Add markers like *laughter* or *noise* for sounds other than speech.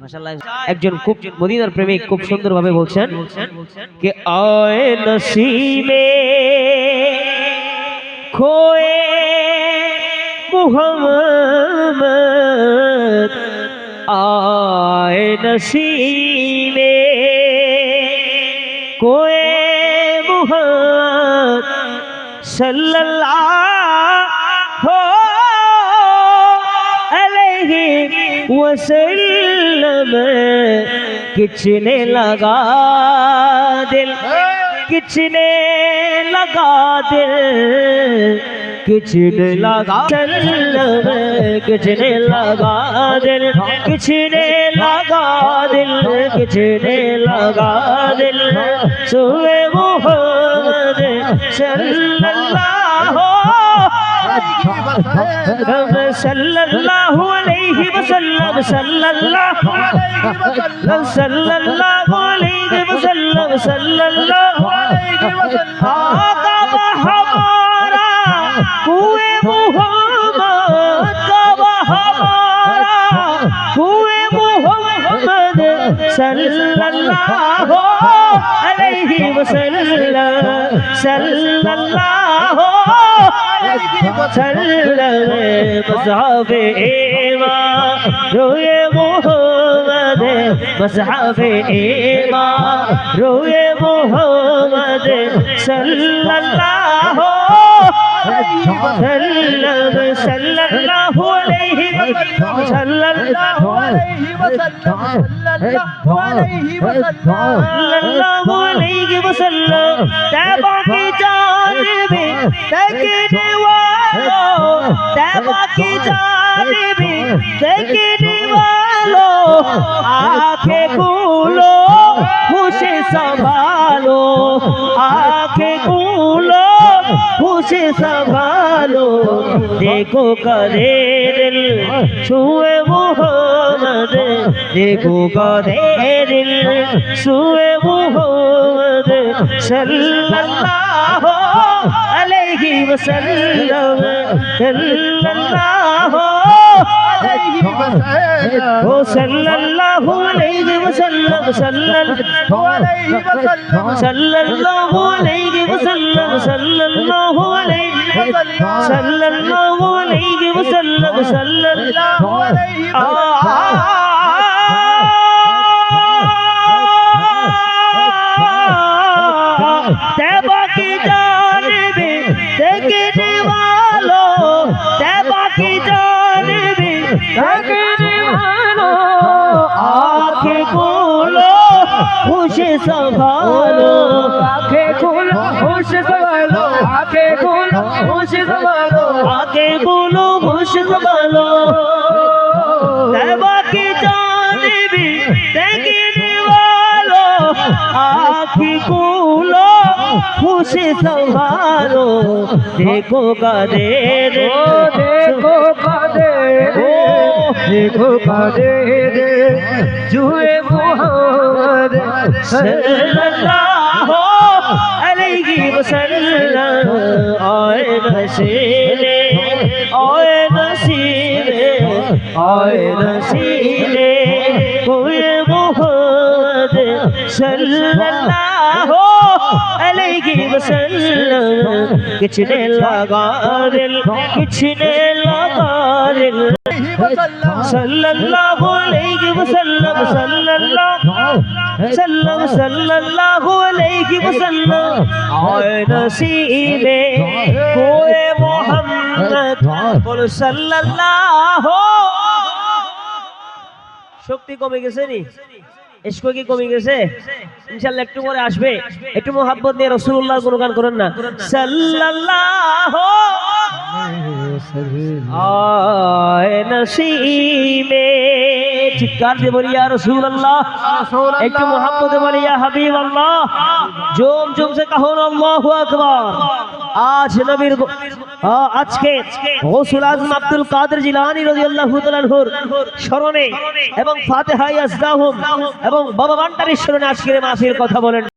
মাশাআল্লাহ একজন খুব মদিনার প্রেমিক খুব সুন্দরভাবে বলছেন কে আয় নসিবে খোয়ে মুহাম্মদ আয় নসিবে কোয়ে মুহাম্মদ সাল্লাল্লাহু वसल्लम किचने लगा दिल। किचने लगा दिल। किचने लगा सल्लम किचने लगा दिल। किचने लगा दिल किचने लगा दिल। सुबह मोहम्मद सल्लल्लाहु sallallahu alayhi wa sallam sallallahu alayhi wa sallam sallallahu alayhi wa sallam sallallahu alayhi wa sallam kaaba hamara kuwe muhammad kaaba hamara kuwe muhammad sallallahu alayhi wa sallam sallallahu मज़हब एमा रोए मोहम्मद मज़हब एमा रोए मोहम्मद सल्लल्लाहु वसल्लम सल्लल्लाहु अलैहि वसल्लम सल्लल्लाहु अलैहि वसल्लम सल्लल्लाहु अलैहि वसल्लम सल्लल्लाहु अलैहि वसल्लम तैबा की जानिब तकने वालों দেখিনি *laughs* ভালো আখে গুলো খুশি সভালো আখে গুলো খুশি সভালো দেখো করে ছুঁয়ে মোহাম্মদ দেখো করে ছুঁয়ে মোহাম্মদ সাল্লাল্লাহু আলাইহি ওয়াসাল্লাম সাল্লাল্লাহু sallallahu alayhi wa sallam sallallahu alayhi wa sallam sallallahu sallallahu alayhi wa sallam sallallahu alayhi wa sallam sallallahu alayhi wa sallam খুশি সম্ভালো আখে খুলো খুশি সম্ভালো আখে খুলো খুশি সম্ভালো আখে খুলো খুশি সম্ভালো দেবাকে জানিবি, দেখি দিওয়ালো আখি খুলো খুশি সম্ভালো দেখো গাদে দেখো देखो कदेर जुए मोहम्मद सल्लल्लाहु अलैहि वसल्लम आए नसीले आए नसीले आए नसीले कोई मोहम्मद सल्लल्लाहु अलैहि वसल्लम किचने लगा दिल किचने लगा दिल শক্তি কমে গেছে নি? কমে গেছে? ইনশাল্লাহ একটু পরে আসবে। একটু মোহাম্মদ নিয়ে রসুল্লাহ গুণগান করেন না। সাল্লাহ আয় নসিবে। চিৎকার দিয়ে বলি ইয়া রাসূলুল্লাহ। একটু মোহাব্বতে বলি ইয়া হাবিবাল্লাহ। জোম জোম সে কাহো আল্লাহু আকবার। আজ নবীর আজকে গৌসুল আজম আব্দুল কাদের জিলানী রাদিয়াল্লাহু তাআলার স্মরণে এবং ফাতিহা ইয়াজদাহুম এবং বাবা বান্টারির স্মরণে আজকের মাসের কথা বলেন।